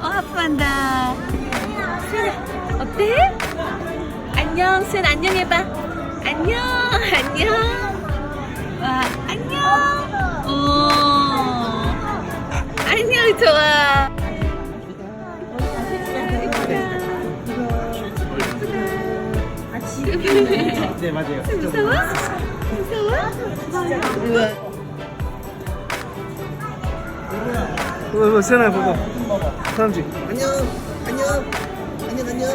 어, 아빠한다. 수연아, 어때? 안녕, 수연 안녕 해봐. 안녕, 안녕. 와, 안녕. 오, 안녕, 좋아. 네 맞아요. 무서워? 무서워? 우와. 뭐, 뭐, 세나 봐봐. 사람지. 안녕 안녕 안녕 안녕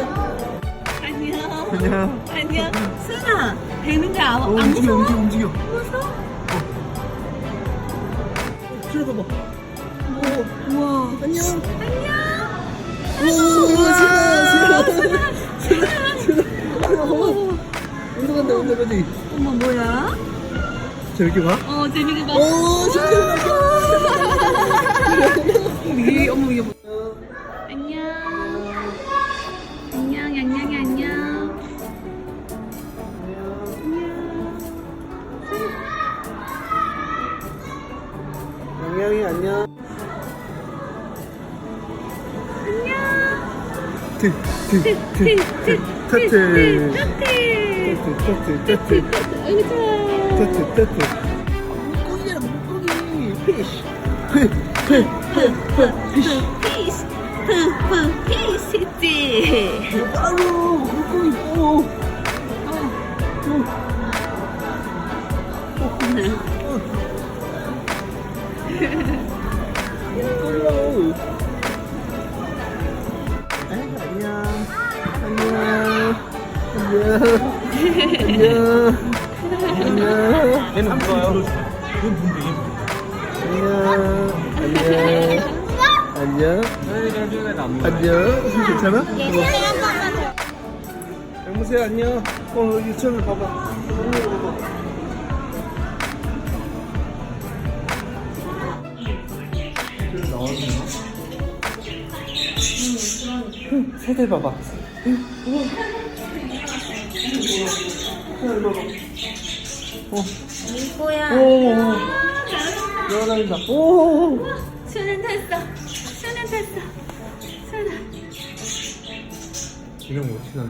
안녕. 안녕. 안녕. 수연아, 되는데 안, 어, 안 움직여, 무서워? 움직여, 움직여. 무서워? 들어가 봐 우와. 안녕 안녕. 오 신나 신나 운동한다 운동하지 어머, 뭐야? 재밌게 봐. 어, 재밌게 봐. 오 신나 이 어머 이게 뭐? 안녕. 안녕, 안녕, 안녕. 양양이 안녕 트, 트, 피스. 피스지. 바로 물고기 오 물고기라고 안녕 안녕 안녕 안녕 얘는 안 좋아요. 안녕 안녕. 안녕. 안녕. 괜찮아? 영무새 안녕. 어 유치원을 봐봐. 영무새 봐봐. 새들 봐봐 이거야. 오 열어다닌다 오 수는 탔어. 수는 탔어. 수는. 이런 거 어떻게 나냐?